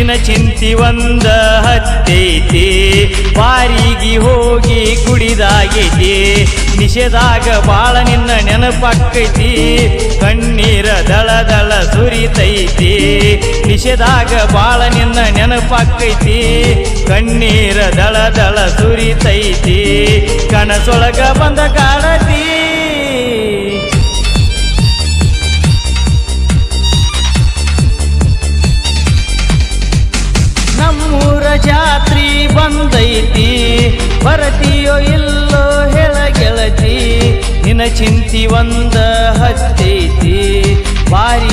ನಿನ ಚಿಂತಿ ಒಂದ ಹತ್ತೈತಿ. ಬಾರಿಗೆ ಹೋಗಿ ಕುಡಿದಾಗೈತಿ. ನಿಷೇಧಾಗ ಬಾಳ ನಿನ್ನ ನೆನಪಕ್ಕೈತಿ. ಕಣ್ಣೀರ ದಳ ದಳ ಸುರಿತೈತಿ. ನಿಷೇಧಾಗ ಬಾಳ ನಿನ್ನ ನೆನಪಕ್ಕೈತಿ. ಕಣ್ಣೀರ ದಳ ದಳ ಸುರಿತೈತಿ. ಕನಸೊಳಗ ಬಂದ ಕಾಡತಿ. ಬರತೀಯೋ ಇಲ್ಲೋ ಹೇಳ ಗೆಳತಿ ನಿನ ಚಿಂತಿ ಒಂದ ಹತ್ತೈತಿ. ಬಾರಿಗೆ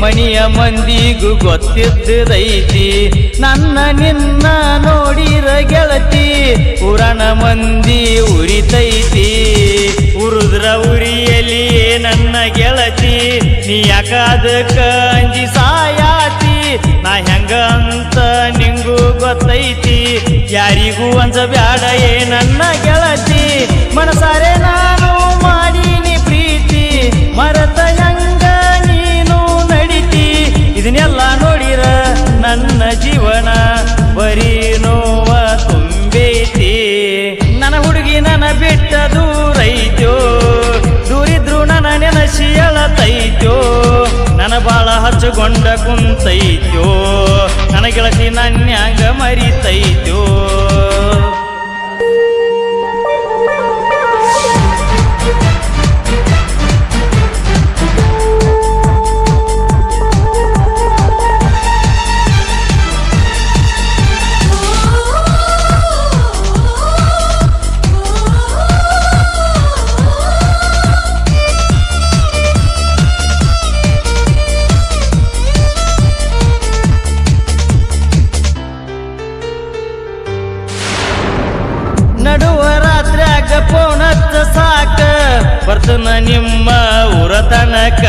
ಮಣಿಯ ಮಂದಿಗೂ ಗೊತ್ತಿದ್ದದೈತಿ. ನನ್ನ ನಿನ್ನ ನೋಡಿರ ಗೆಳತಿ, ಪುರಾಣ ಮಂದಿ ಉರಿತೈತಿ. ಉರುದ್ರ ಉರಿಯಲಿ ನನ್ನ ಗೆಳತಿ, ನೀ ಯಾಕಾದ ಕಂಜಿ ಸಾಯಾತಿ? ನಾ ಹೆಂಗಂತ ನಿಂಗೂ ಗೊತ್ತೈತಿ. ಯಾರಿಗೂ ಅಂಜ ಬ್ಯಾಡ ಏ ನನ್ನ ಗೆಳತಿ. ಮನಸಾರೆ ನಾನು ಬಿಟ್ಟ ದೂರೈತೋ? ದೂರಿದ್ರು ನನ್ನ ನೆನಸಿ ಎಳತೈತೋ ನನ್ನ ಬಾಳ ಹಚ್ಚಗೊಂಡ ಕುಂತೈತೋ? ನನ್ನ ಗೆಳತಿ ನನ್ಯಾಗ ಮರಿತೈತೋ? ಸಾಕ. ಬರ್ತನ ನಿಮ್ಮ ಊರ ತನಕ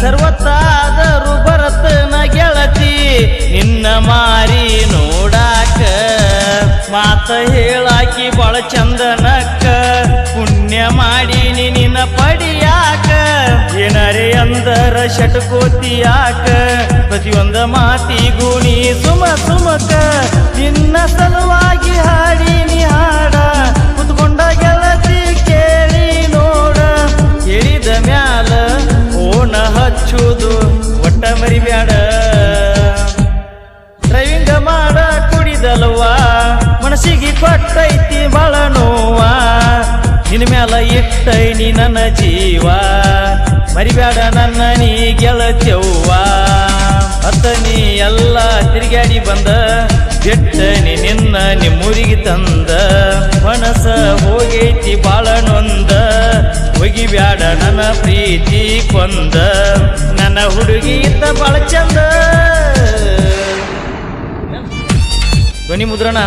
ಸರ್ವತ್ತಾದರೂ ಬರತನ ಗೆಳತಿ, ನಿನ್ನ ಮಾರಿ ನೋಡಾಕ. ಮಾತ ಹೇಳಾಕಿ ಬಾಳ ಚಂದನಕ್ಕ. ಪುಣ್ಯ ಮಾಡಿ ನಿನ್ನ ಪಡಿಯಾಕ. ಏನರೇ ಅಂದರ ಶಟಕೋತಿಯಾಕ ಪ್ರತಿಯೊಂದ ಮಾತಿ ನೀ ಸುಮ ಸುಮಕ. ನಿನ್ನ ಸಲುವಾಗಿ ಹಾಡ ಹಚ್ಚುದು ಒಟ್ಟ ಮರಿಬ್ಯಾಡ ಡ್ರೈವಿಂಗ್ ಮಾಡ ಕುಡಿದಲ್ವ ಮನಸ್ಸಿಗೆ ಕೊಟ್ಟೈತಿ ಬಾಳ ನೋವ ನಿನ್ನ ಮ್ಯಾಲ ಇಟ್ಟೈನಿ ನನ್ನ ಜೀವ ಮರಿಬ್ಯಾಡ ನನ್ನ ನೀ ಗೆಳತ್ಯವ್ವ. ಅತ್ತ ನೀ ಎಲ್ಲ ತಿರುಗಾಡಿ ಬಂದ, ಬಿಟ್ಟನಿ ನಿನ್ನ ನಿಮ್ಮೂರಿಗೆ ತಂದ. ಮನಸ ಹೋಗೈತಿ ಬಾಳ ಒಗಿಬ್ಯಾಡ ನನ್ನ ಪ್ರೀತಿ ಕೊಂದ. ನನ್ನ ಹುಡುಗಿ ಇದ್ದ ಬಾಳ ಚಂದ. ಧ್ವನಿ ಮುದ್ರಣ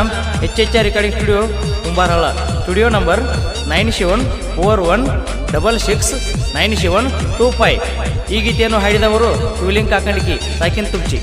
H H R recording studio ಕುಂಬಾರಳ studio number nine seven four one double six nine seven two five ಈ ಗೀತೆಯನ್ನು ಹಾಡಿದವರು ಶಿವಲಿಂಗ್ ಕಾಕಂಡಿಕಿ, ಸಾಕಿನ್ ತುರ್ಚಿ